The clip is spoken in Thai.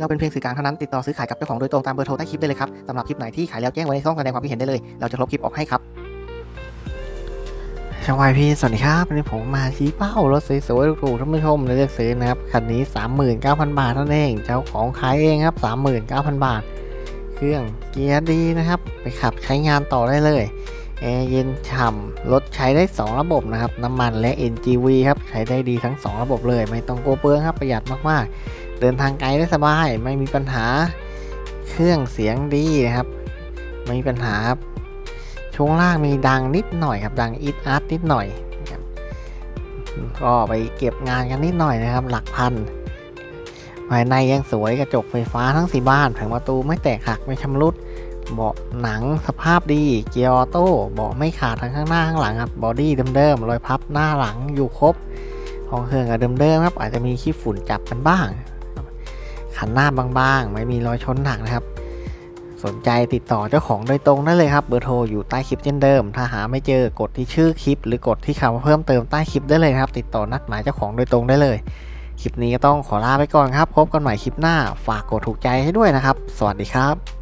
เราเป็นเพียงสื่อกลางเท่านั้นติดต่อซื้อขายกับเจ้าของโดยตรงตามเบอร์โทรใต้คลิปได้เลยครับสำหรับคลิปไหนที่ขายแล้วแจ้งไว้ในช่องแสดงความคิดเห็นได้เลยเราจะลบคลิปออกให้ครับช่างวายพี่สวัสดีครับวันนี้ผมมาชี้เป้ารถสวยๆถูกๆท่านผู้ชมเลือกซื้อนะครับคันนี้ 39,000 บาทเท่านั้นเอง เจ้าของขายเองครับ 39,000 บาท เครื่องเกียร์ดีนะครับ ไปขับใช้งานต่อได้เลยแอร์เย็นฉ่ำรถใช้ได้ 2 ระบบนะครับ น้ำมันและ NGV ครับ ใช้ได้ดีทั้ง 2 ระบบเลย ไม่ต้องกลัวเปลืองครับ ประหยัดมากๆ เดินทางไกลได้สบาย ไม่มีปัญหา เครื่องเสียงดีนะครับ ไม่มีปัญหาครับ ช่วงล่างมีดังนิดหน่อยครับ ดังอิดอาร์ตนิดหน่อย ก็ไปเก็บงานกันนิดหน่อยนะครับ หลักพัน ภายในยังสวยกระจกไฟฟ้าทั้งสี่บ้านแผงประตูไม่แตกหักไม่ชำรุด เบาะหนังสภาพดี เกียร์ออโต้เบาะไม่ขาดทั้งข้างหน้าข้างหลังครับ บอดี้เดิมๆรอยพับหน้าหลังอยู่ครบห้องเครื่องกับเดิมๆครับอาจจะมีขี้ฝุ่นจับกันบ้าง ขันหน้าบางๆ ไม่มีรอยชนหนักนะครับ สนใจติดต่อเจ้าของโดยตรงได้เลยครับ เบอร์โทรอยู่ใต้คลิปเช่นเดิม ถ้าหาไม่เจอกดที่ชื่อคลิป หรือกดที่คำว่าเพิ่มเติมใต้คลิปได้เลยครับ ติดต่อนัดหมายเจ้าของโดยตรงได้เลย คลิปนี้ก็ต้องขอลาไปก่อนครับ พบกันใหม่คลิปหน้า ฝากกดถูกใจให้ด้วยนะครับ สวัสดีครับ